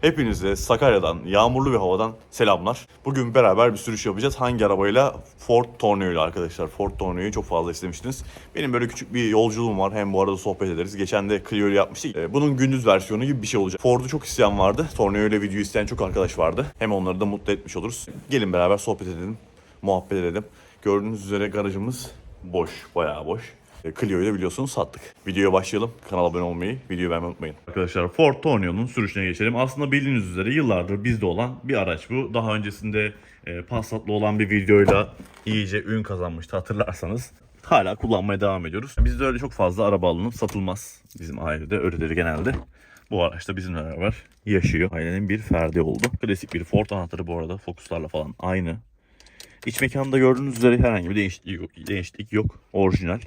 Hepinize Sakarya'dan, yağmurlu bir havadan selamlar. Bugün beraber bir sürüş yapacağız. Hangi arabayla? Ford Tourneo ile arkadaşlar. Ford Tourneo'yu çok fazla istemiştiniz. Benim böyle küçük bir yolculuğum var. Hem bu arada sohbet ederiz. Geçen de Clio ile yapmıştık. Ee, Bunun gündüz versiyonu gibi bir şey olacak. Ford'u çok isteyen vardı. Tourneo ile video isteyen çok arkadaş vardı. Hem onları da mutlu etmiş oluruz. Gelin beraber sohbet edelim. Muhabbet edelim. Gördüğünüz üzere garajımız boş. Bayağı boş. E, Clio'yu da biliyorsunuz sattık. Videoya başlayalım. Kanala abone olmayı, videoyu beğenmeyi unutmayın. Arkadaşlar Ford Tourneo'nun sürüşüne geçelim. Aslında bildiğiniz üzere yıllardır bizde olan bir araç bu. Daha öncesinde e, Passat'lı olan bir videoyla iyice ün kazanmıştı hatırlarsanız. Hala kullanmaya devam ediyoruz. Bizde öyle çok fazla araba alınıp satılmaz. Bizim ailede öyledir genelde. Bu araç da bizimle beraber yaşıyor. Ailenin bir ferdi oldu. Klasik bir Ford anahtarı bu arada. Fokuslarla falan aynı. İç mekanda gördüğünüz üzere herhangi bir değişiklik yok. Değişiklik yok. Orijinal.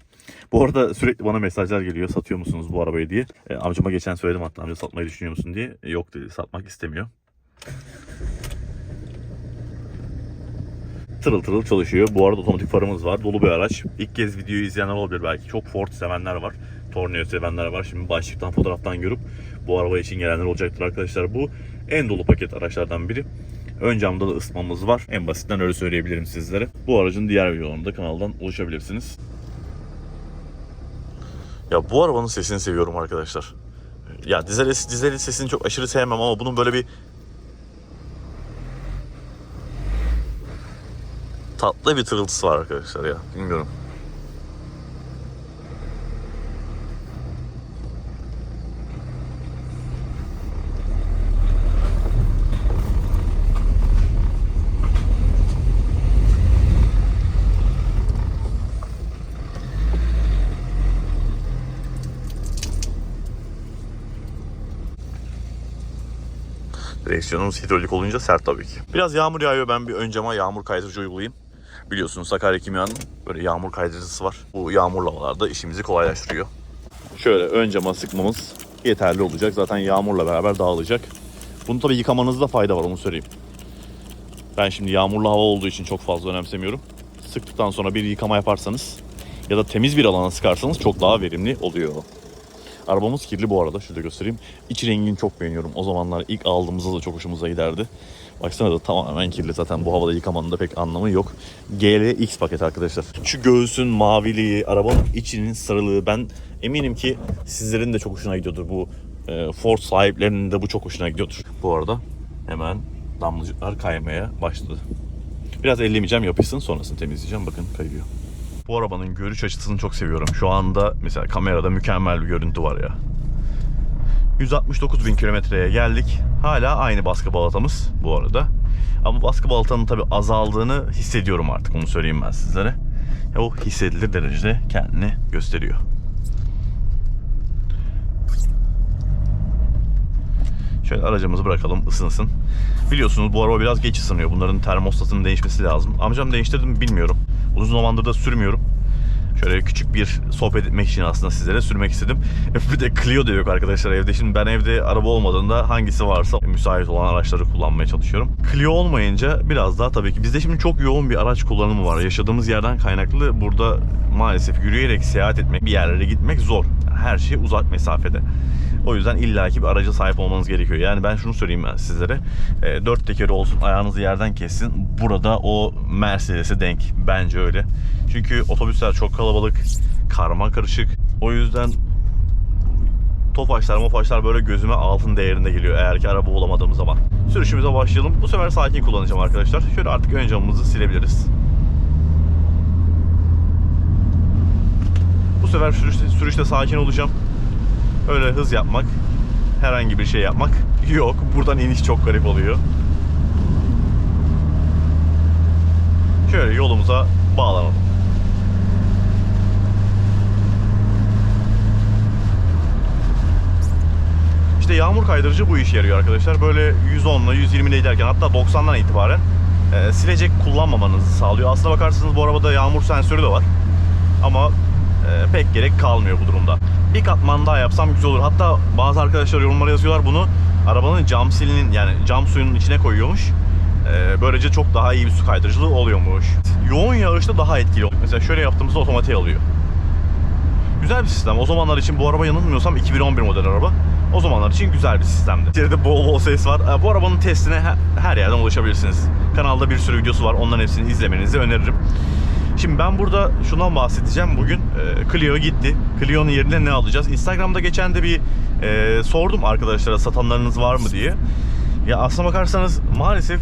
Bu arada sürekli bana mesajlar geliyor. Satıyor musunuz bu arabayı diye. E, amcama geçen söyledim hatta amca satmayı düşünüyor musun diye. E, yok dedi satmak istemiyor. Tırıl tırıl çalışıyor. Bu arada otomatik farımız var. Dolu bir araç. İlk kez videoyu izleyenler olabilir belki. Çok Ford sevenler var. Tornado sevenler var. Şimdi başlıktan fotoğraftan görüp bu araba için gelenler olacaktır arkadaşlar. Bu en dolu paket araçlardan biri. Ön camda da ısıtmamız var. En basitten öyle söyleyebilirim sizlere. Bu aracın diğer videolarında kanaldan ulaşabilirsiniz. Ya bu arabanın sesini seviyorum arkadaşlar. Ya dizel, dizel sesini çok aşırı sevmem ama bunun böyle bir tatlı bir tırıltısı var arkadaşlar ya. Bilmiyorum. Direksiyonumuz hidrolik olunca sert tabii ki. Biraz yağmur yağıyor. Ben bir ön cama yağmur kaydırıcı uygulayayım. Biliyorsunuz Sakarya Kimya'nın böyle yağmur kaydırıcısı var. Bu yağmurlu havalarda işimizi kolaylaştırıyor. Şöyle ön cama sıkmamız yeterli olacak. Zaten yağmurla beraber dağılacak. Bunu tabii yıkamanızda fayda var onu söyleyeyim. Ben şimdi yağmurlu hava olduğu için çok fazla önemsemiyorum. Sıktıktan sonra bir yıkama yaparsanız ya da temiz bir alana sıkarsanız çok daha verimli oluyor. Arabamız kirli bu arada. Şurada göstereyim. İç rengini çok beğeniyorum. O zamanlar ilk aldığımızda da çok hoşumuza giderdi. Baksana da tamamen kirli. Zaten bu havada yıkamanın da pek anlamı yok. GLX paket arkadaşlar. Şu göğsün maviliği, arabanın içinin sarılığı. Ben eminim ki sizlerin de çok hoşuna gidiyordur. Bu e, Ford sahiplerinin de bu çok hoşuna gidiyordur. Bu arada hemen damlacıklar kaymaya başladı. Biraz ellemeyeceğim yapışsın sonrasını temizleyeceğim. Bakın kayıyor. Bu arabanın görüş açısını çok seviyorum. Şu anda mesela kamerada mükemmel bir görüntü var ya. 169 bin kilometreye geldik. Hala aynı baskı balatamız bu arada. Ama baskı balatanın tabi azaldığını hissediyorum artık onu söyleyeyim ben sizlere. Ya o hissedilir derecede kendini gösteriyor. Şöyle aracımızı bırakalım ısınsın. Biliyorsunuz bu araba biraz geç ısınıyor. Bunların termostatının değişmesi lazım. Amcam değiştirdi mi bilmiyorum. Uzun zamandır da sürmüyorum. Şöyle küçük bir sohbet etmek için aslında sizlere sürmek istedim. Bir de Clio da yok arkadaşlar evde. Şimdi ben evde araba olmadığında hangisi varsa müsait olan araçları kullanmaya çalışıyorum. Clio olmayınca biraz daha tabii ki bizde şimdi çok yoğun bir araç kullanımı var. Yaşadığımız yerden kaynaklı burada maalesef yürüyerek seyahat etmek, bir yerlere gitmek zor. Her şey uzak mesafede. O yüzden illaki bir araca sahip olmanız gerekiyor. Yani ben şunu söyleyeyim ben sizlere. E, dört tekeri olsun, ayağınızı yerden kessin. Burada o Mercedes'e denk. Bence öyle. Çünkü otobüsler çok kalabalık, karma karışık. O yüzden tofaşlar mofaşlar böyle gözüme altın değerinde geliyor eğer ki araba bulamadığım zaman. Sürüşümüze başlayalım. Bu sefer sakin kullanacağım arkadaşlar. Şöyle artık ön camımızı silebiliriz. Bu sefer sürüşte, sürüşte sakin olacağım. Öyle hız yapmak, herhangi bir şey yapmak yok. Buradan iniş çok garip oluyor. Şöyle yolumuza bağlanalım. İşte yağmur kaydırıcı bu işe yarıyor arkadaşlar. Böyle 110 ile 120 ile giderken hatta 90'dan itibaren e, silecek kullanmamanızı sağlıyor. Aslına bakarsanız bu arabada yağmur sensörü de var. Ama e, pek gerek kalmıyor bu durumda. Bir katman daha yapsam güzel olur. Hatta bazı arkadaşlar yorumlara yazıyorlar bunu. Arabanın cam silinin yani cam suyunun içine koyuyormuş. E, böylece çok daha iyi bir su kaydırıcılığı oluyormuş. Yoğun yağışta daha etkili. Mesela şöyle yaptığımızda otomatiğe alıyor. Güzel bir sistem. O zamanlar için bu araba yanılmıyorsam 2011 model araba. O zamanlar için güzel bir sistemdi. İçeride bol bol ses var. Ee, Bu arabanın testine he- her yerden ulaşabilirsiniz. Kanalda bir sürü videosu var. Onların hepsini izlemenizi öneririm. Şimdi ben burada şundan bahsedeceğim. Bugün e, Clio gitti. Clio'nun yerine ne alacağız? Instagram'da geçen de bir e, sordum arkadaşlara satanlarınız var mı diye. Ya aslına bakarsanız maalesef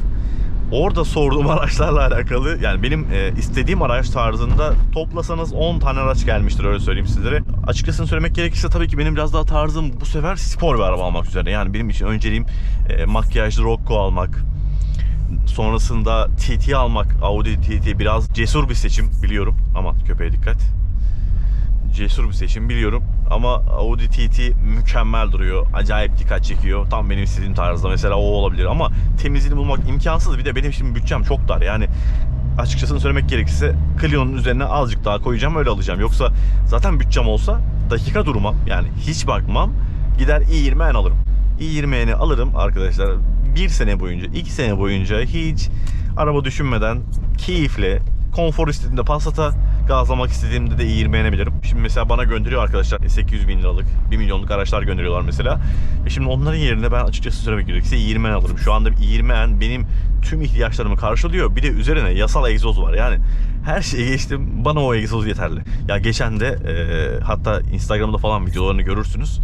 orada sorduğum araçlarla alakalı yani benim e, istediğim araç tarzında toplasanız 10 tane araç gelmiştir öyle söyleyeyim sizlere. Açıkçası söylemek gerekirse tabii ki benim biraz daha tarzım bu sefer spor bir araba almak üzere. Yani benim için önceliğim e, makyajlı Rocco almak, Sonrasında TT almak, Audi TT biraz cesur bir seçim biliyorum. Aman köpeğe dikkat. Cesur bir seçim biliyorum ama Audi TT mükemmel duruyor. Acayip dikkat çekiyor. Tam benim istediğim tarzda mesela o olabilir ama temizliğini bulmak imkansız. Bir de benim şimdi bütçem çok dar. Yani açıkçası söylemek gerekirse Clio'nun üzerine azıcık daha koyacağım öyle alacağım. Yoksa zaten bütçem olsa dakika durmam. Yani hiç bakmam. Gider i20 alırım. i20'ni alırım arkadaşlar. Bir sene boyunca, iki sene boyunca hiç araba düşünmeden keyifle konfor istediğimde Passat'a gazlamak istediğimde de i20'ye bilirim. Şimdi mesela bana gönderiyor arkadaşlar 800 bin liralık 1 milyonluk araçlar gönderiyorlar mesela. E şimdi onların yerine ben açıkçası söylemek gerekirse i20 alırım. Şu anda i20 benim tüm ihtiyaçlarımı karşılıyor. Bir de üzerine yasal egzoz var. Yani her şeye geçtim bana o egzoz yeterli. Ya geçen de e, hatta Instagram'da falan videolarını görürsünüz.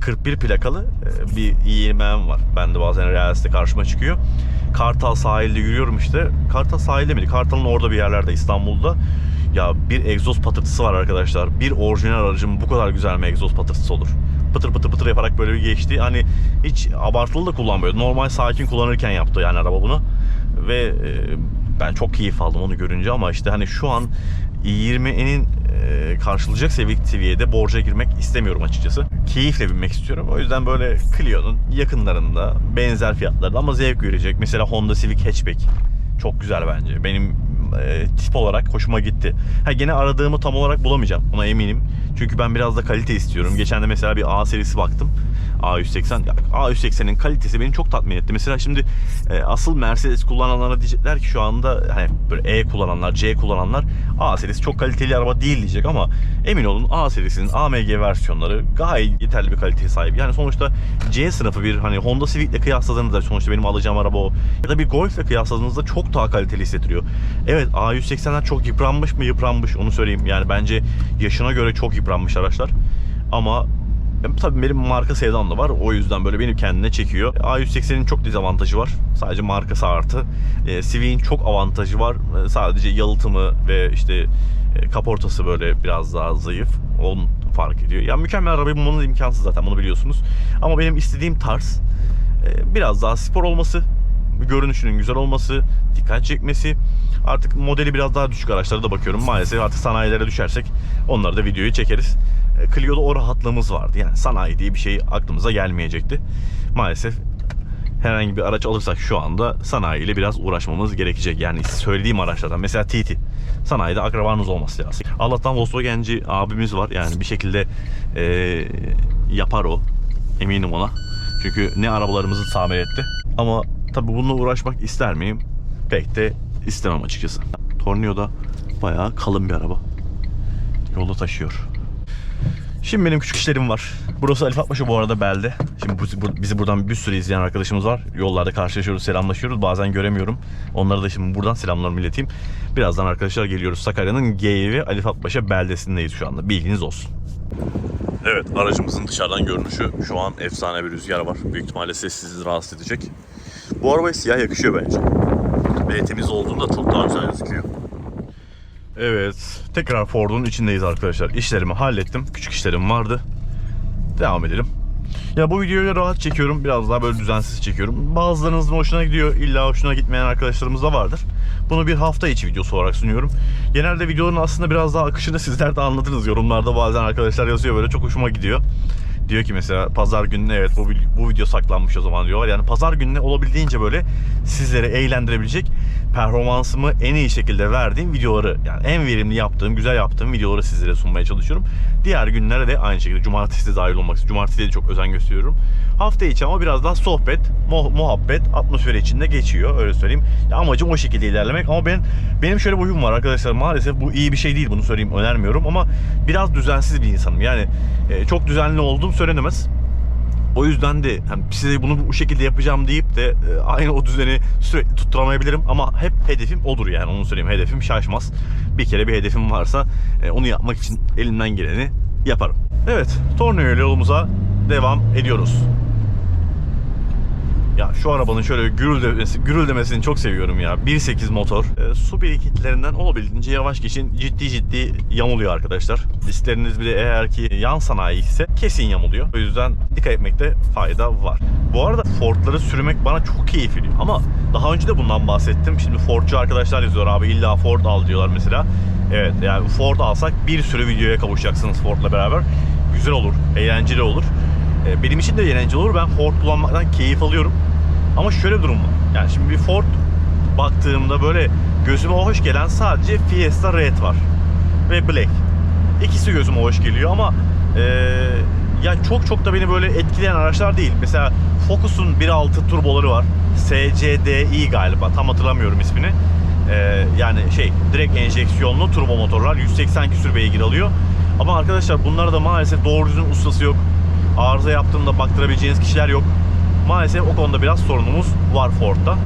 41 plakalı e, bir i20M var. Ben de bazen Reels'te karşıma çıkıyor. Kartal sahilde yürüyorum işte. Kartal sahilde miydi? Kartal'ın orada bir yerlerde İstanbul'da. Ya bir egzoz patırtısı var arkadaşlar. Bir orijinal aracın bu kadar güzel mi egzoz patırtısı olur? Pıtır pıtır pıtır yaparak böyle bir geçti. Hani hiç abartılı da kullanmıyor. Normal sakin kullanırken yaptı yani araba bunu. Ve e, ben çok keyif aldım onu görünce ama işte hani şu an i20'nin e, karşılayacak sevi- seviyede borca girmek istemiyorum açıkçası. Keyifle binmek istiyorum. O yüzden böyle Clio'nun yakınlarında benzer fiyatlarda ama zevk verecek. Mesela Honda Civic Hatchback. Çok güzel bence. Benim e, tip olarak hoşuma gitti. Ha gene aradığımı tam olarak bulamayacağım. Ona eminim. Çünkü ben biraz da kalite istiyorum. Geçen de mesela bir A serisi baktım. A180. Ya, A180'in kalitesi beni çok tatmin etti. Mesela şimdi e, asıl Mercedes kullananlara diyecekler ki şu anda hani böyle E kullananlar, C kullananlar A serisi çok kaliteli araba değil diyecek ama emin olun A serisinin AMG versiyonları gayet yeterli bir kaliteye sahip. Yani sonuçta C sınıfı bir hani Honda Civic'le kıyasladığınızda sonuçta benim alacağım araba o. Ya da bir Golf'le kıyasladığınızda çok daha kaliteli hissettiriyor. Evet A180'ler çok yıpranmış mı yıpranmış onu söyleyeyim. Yani bence yaşına göre çok yıpranmış araçlar. Ama Tabii benim marka sevdam da var. O yüzden böyle beni kendine çekiyor. A180'in çok dezavantajı var. Sadece markası artı. E, Civic'in çok avantajı var. E, sadece yalıtımı ve işte e, kaportası böyle biraz daha zayıf. Onun fark ediyor. Ya mükemmel arabayı bulmanız imkansız zaten bunu biliyorsunuz. Ama benim istediğim tarz e, biraz daha spor olması, görünüşünün güzel olması, dikkat çekmesi. Artık modeli biraz daha düşük araçlara da bakıyorum. Maalesef artık sanayilere düşersek onları da videoyu çekeriz. Clio'da o rahatlığımız vardı. Yani sanayi diye bir şey aklımıza gelmeyecekti. Maalesef herhangi bir araç alırsak şu anda sanayiyle biraz uğraşmamız gerekecek. Yani söylediğim araçlardan mesela TT. Sanayide akrabanız olması lazım. Allah'tan Volkswagen'ci abimiz var. Yani bir şekilde e, yapar o. Eminim ona. Çünkü ne arabalarımızı tamir etti. Ama tabi bununla uğraşmak ister miyim? Pek de istemem açıkçası. Tornio da bayağı kalın bir araba. Yolda taşıyor. Şimdi benim küçük işlerim var. Burası Ali Fatbaşı bu arada belde. Şimdi bu- bu- bizi buradan bir sürü izleyen arkadaşımız var. Yollarda karşılaşıyoruz, selamlaşıyoruz. Bazen göremiyorum. Onlara da şimdi buradan selamlarımı ileteyim. Birazdan arkadaşlar geliyoruz. Sakarya'nın Geyve Ali Fatbaşı beldesindeyiz şu anda. Bilginiz olsun. Evet aracımızın dışarıdan görünüşü şu an efsane bir rüzgar var. Büyük ihtimalle ses sizi rahatsız edecek. Bu arabaya siyah yakışıyor bence. Ve temiz olduğunda çok daha güzel gözüküyor. Evet, tekrar Ford'un içindeyiz arkadaşlar. İşlerimi hallettim. Küçük işlerim vardı. Devam edelim. Ya bu videoyu rahat çekiyorum. Biraz daha böyle düzensiz çekiyorum. Bazılarınızın hoşuna gidiyor. İlla hoşuna gitmeyen arkadaşlarımız da vardır. Bunu bir hafta içi videosu olarak sunuyorum. Genelde videoların aslında biraz daha akışını sizler de anladınız. Yorumlarda bazen arkadaşlar yazıyor böyle çok hoşuma gidiyor. Diyor ki mesela pazar gününe evet bu, bu video saklanmış o zaman diyorlar. Yani pazar gününe olabildiğince böyle sizleri eğlendirebilecek performansımı en iyi şekilde verdiğim videoları yani en verimli yaptığım, güzel yaptığım videoları sizlere sunmaya çalışıyorum. Diğer günlere de aynı şekilde cumartesi de dahil olmak üzere. Cumartesiye de çok özen gösteriyorum. Hafta içi ama biraz daha sohbet, mu- muhabbet, atmosferi içinde geçiyor öyle söyleyeyim. Ya amacım o şekilde ilerlemek ama ben benim şöyle bir huyum var arkadaşlar. Maalesef bu iyi bir şey değil bunu söyleyeyim önermiyorum ama biraz düzensiz bir insanım. Yani e, çok düzenli olduğum söylenemez. O yüzden de hani size bunu bu şekilde yapacağım deyip de e, aynı o düzeni sürekli tutturamayabilirim ama hep hedefim odur yani onu söyleyeyim. Hedefim şaşmaz. Bir kere bir hedefim varsa e, onu yapmak için elimden geleni yaparım. Evet, tornavida yolumuza devam ediyoruz. Ya şu arabanın şöyle gürüldemesi, gürüldemesini çok seviyorum ya. 1.8 motor. E, su birikintilerinden olabildiğince yavaş geçin. Ciddi ciddi yamuluyor arkadaşlar. Diskleriniz bile eğer ki yan sanayi ise kesin yamuluyor. O yüzden dikkat etmekte fayda var. Bu arada Ford'ları sürmek bana çok keyif veriyor. Ama daha önce de bundan bahsettim. Şimdi Ford'cu arkadaşlar yazıyor abi illa Ford al diyorlar mesela. Evet yani Ford alsak bir sürü videoya kavuşacaksınız Ford'la beraber. Güzel olur, eğlenceli olur. E, Benim için de eğlenceli olur. Ben Ford kullanmaktan keyif alıyorum. Ama şöyle bir durum var. Yani şimdi bir Ford baktığımda böyle gözüme hoş gelen sadece Fiesta Red var. Ve Black. İkisi gözüme hoş geliyor ama e, yani çok çok da beni böyle etkileyen araçlar değil. Mesela Focus'un 1.6 turboları var. SCDI galiba. Tam hatırlamıyorum ismini. E, yani şey direkt enjeksiyonlu turbo motorlar 180 küsür beygir alıyor. Ama arkadaşlar bunlarda da maalesef doğru düzgün ustası yok. Arıza yaptığında baktırabileceğiniz kişiler yok. Maalesef o konuda biraz sorunumuz var Ford'da.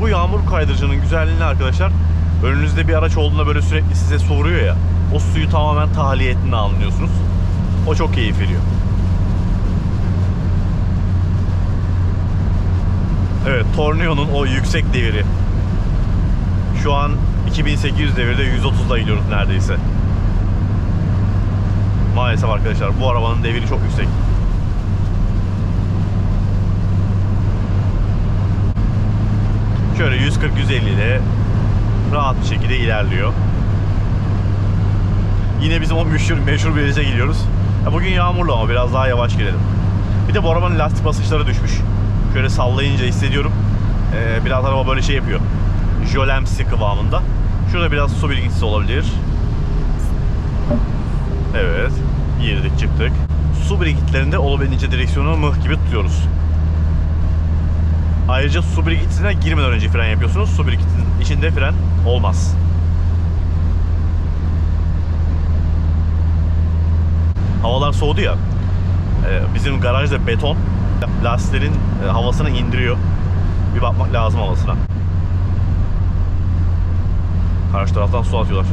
Bu yağmur kaydırıcının güzelliğini arkadaşlar önünüzde bir araç olduğunda böyle sürekli size soruyor ya. O suyu tamamen tahliye ettiğini anlıyorsunuz. O çok keyif veriyor. Evet, Tornio'nun o yüksek deviri. Şu an 2800 devirde 130'da gidiyoruz neredeyse. Maalesef arkadaşlar bu arabanın deviri çok yüksek. Şöyle 140-150 ile rahat bir şekilde ilerliyor. Yine bizim o meşhur, meşhur viraja gidiyoruz. Ya bugün yağmurlu ama biraz daha yavaş girelim. Bir de bu arabanın lastik basınçları düşmüş. Şöyle sallayınca hissediyorum. Ee, biraz araba böyle şey yapıyor. Jölemsi kıvamında. Şurada biraz su birikintisi olabilir. Evet. Girdik çıktık. Su birikintilerinde olabildiğince direksiyonu mıh gibi tutuyoruz. Ayrıca su birikintisine girmeden önce fren yapıyorsunuz. Su birikintisinin içinde fren olmaz. Havalar soğudu ya. e, Bizim garajda beton lastiklerin e, havasını indiriyor. Bir bakmak lazım havasına. Karşı taraftan su atıyorlar.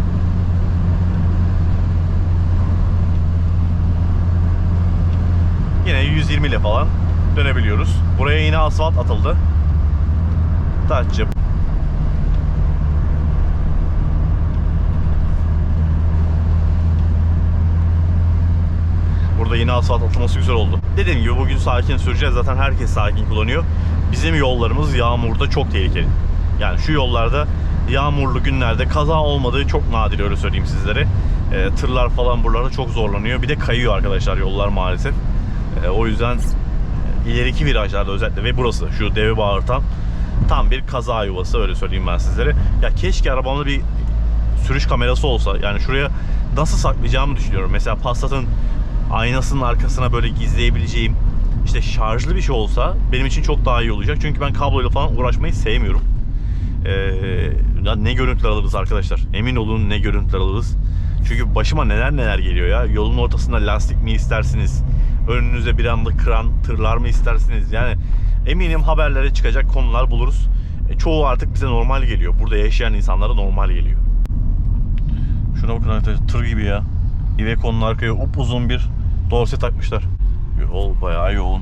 Yine 120 ile falan dönebiliyoruz. Buraya yine asfalt atıldı. Taççı. Burada yine asfalt atılması güzel oldu. Dediğim gibi bugün sakin süreceğiz. Zaten herkes sakin kullanıyor. Bizim yollarımız yağmurda çok tehlikeli. Yani şu yollarda yağmurlu günlerde kaza olmadığı çok nadir öyle söyleyeyim sizlere. E, tırlar falan buralarda çok zorlanıyor. Bir de kayıyor arkadaşlar yollar maalesef. E, o yüzden e, ileriki virajlarda özellikle ve burası şu deve bağırtan tam bir kaza yuvası öyle söyleyeyim ben sizlere. Ya keşke arabamda bir sürüş kamerası olsa yani şuraya nasıl saklayacağımı düşünüyorum. Mesela Passat'ın aynasının arkasına böyle gizleyebileceğim işte şarjlı bir şey olsa benim için çok daha iyi olacak. Çünkü ben kabloyla falan uğraşmayı sevmiyorum. Ee, ne görüntüler alırız arkadaşlar. Emin olun ne görüntüler alırız. Çünkü başıma neler neler geliyor ya. Yolun ortasında lastik mi istersiniz? Önünüze bir anda kıran tırlar mı istersiniz? Yani eminim haberlere çıkacak konular buluruz. E, çoğu artık bize normal geliyor. Burada yaşayan insanlara normal geliyor. Şuna bakın arkadaşlar tır gibi ya. Iveco'nun arkaya upuzun bir dorse takmışlar. Yol bayağı yoğun.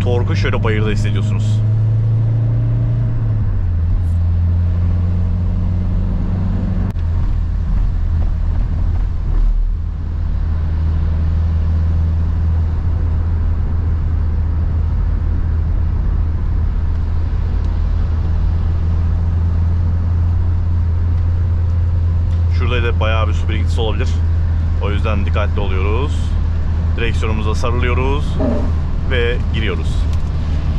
Torku şöyle bayırda hissediyorsunuz. Şurada da birikintisi olabilir. O yüzden dikkatli oluyoruz. Direksiyonumuza sarılıyoruz ve giriyoruz.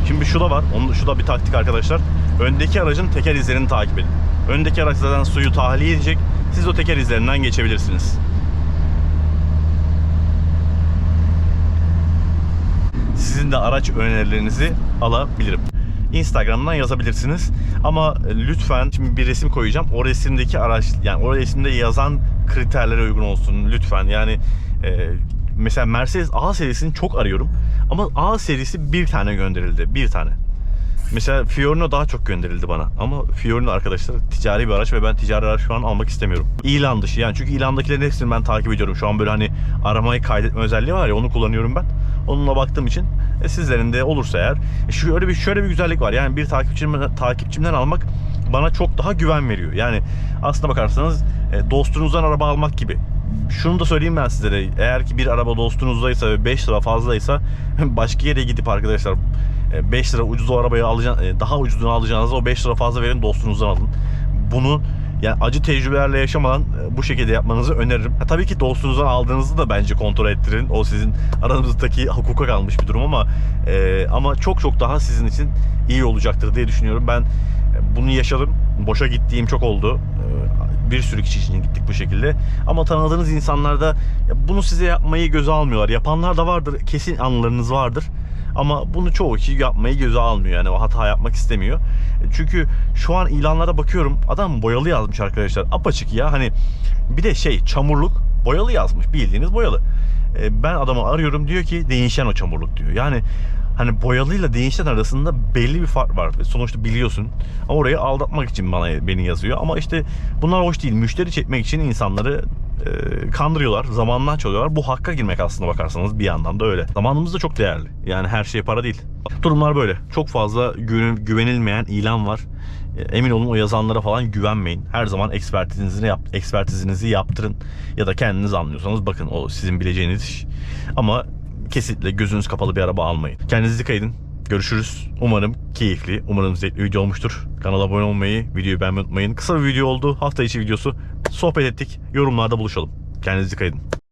Şimdi şu da var. Onun, şu da bir taktik arkadaşlar. Öndeki aracın teker izlerini takip edin. Öndeki araç zaten suyu tahliye edecek. Siz o teker izlerinden geçebilirsiniz. Sizin de araç önerilerinizi alabilirim. Instagram'dan yazabilirsiniz. Ama lütfen şimdi bir resim koyacağım. O resimdeki araç yani o resimde yazan kriterlere uygun olsun lütfen. Yani e, mesela Mercedes A serisini çok arıyorum. Ama A serisi bir tane gönderildi. Bir tane. Mesela Fiorino daha çok gönderildi bana. Ama Fiorino arkadaşlar ticari bir araç ve ben ticari araç şu an almak istemiyorum. İlan dışı yani çünkü ilandakilerin hepsini ben takip ediyorum. Şu an böyle hani aramayı kaydetme özelliği var ya onu kullanıyorum ben. Onunla baktığım için e, sizlerin de olursa eğer e, şöyle bir şöyle bir güzellik var. Yani bir takipçimden, takipçimden almak bana çok daha güven veriyor. Yani aslına bakarsanız e, dostunuzdan araba almak gibi. Şunu da söyleyeyim ben sizlere. Eğer ki bir araba dostunuzdaysa ve 5 lira fazlaysa başka yere gidip arkadaşlar 5 lira ucuz arabayı alacağınız, daha ucuzunu alacağınızda o 5 lira fazla verin dostunuzdan alın. Bunu yani acı tecrübelerle yaşamadan e, bu şekilde yapmanızı öneririm. Ha, tabii ki dostunuzdan aldığınızı da bence kontrol ettirin. O sizin aranızdaki hukuka kalmış bir durum ama e, ama çok çok daha sizin için iyi olacaktır diye düşünüyorum. Ben e, bunu yaşadım. Boşa gittiğim çok oldu. E, bir sürü kişi için gittik bu şekilde. Ama tanıdığınız insanlar da ya bunu size yapmayı göze almıyorlar. Yapanlar da vardır. Kesin anılarınız vardır. Ama bunu çoğu kişi yapmayı göze almıyor. Yani o hata yapmak istemiyor. Çünkü şu an ilanlara bakıyorum. Adam boyalı yazmış arkadaşlar. Apaçık ya. Hani bir de şey çamurluk boyalı yazmış. Bildiğiniz boyalı. E, Ben adamı arıyorum diyor ki değişen o çamurluk diyor. Yani hani boyalıyla değişen arasında belli bir fark var. Sonuçta biliyorsun. Ama orayı aldatmak için bana beni yazıyor. Ama işte bunlar hoş değil. Müşteri çekmek için insanları e, kandırıyorlar. Zamandan çalıyorlar. Bu hakka girmek aslında bakarsanız bir yandan da öyle. Zamanımız da çok değerli. Yani her şey para değil. Durumlar böyle. Çok fazla güven- güvenilmeyen ilan var. E, Emin olun o yazanlara falan güvenmeyin. Her zaman ekspertizinizi yap, ekspertizinizi yaptırın ya da kendiniz anlıyorsanız bakın o sizin bileceğiniz iş. Ama kesinlikle gözünüz kapalı bir araba almayın. Kendinize dikkat edin. Görüşürüz. Umarım keyifli, umarım zevkli video olmuştur. Kanala abone olmayı, videoyu beğenmeyi unutmayın. Kısa bir video oldu. Hafta içi videosu. Sohbet ettik. Yorumlarda buluşalım. Kendinize dikkat edin.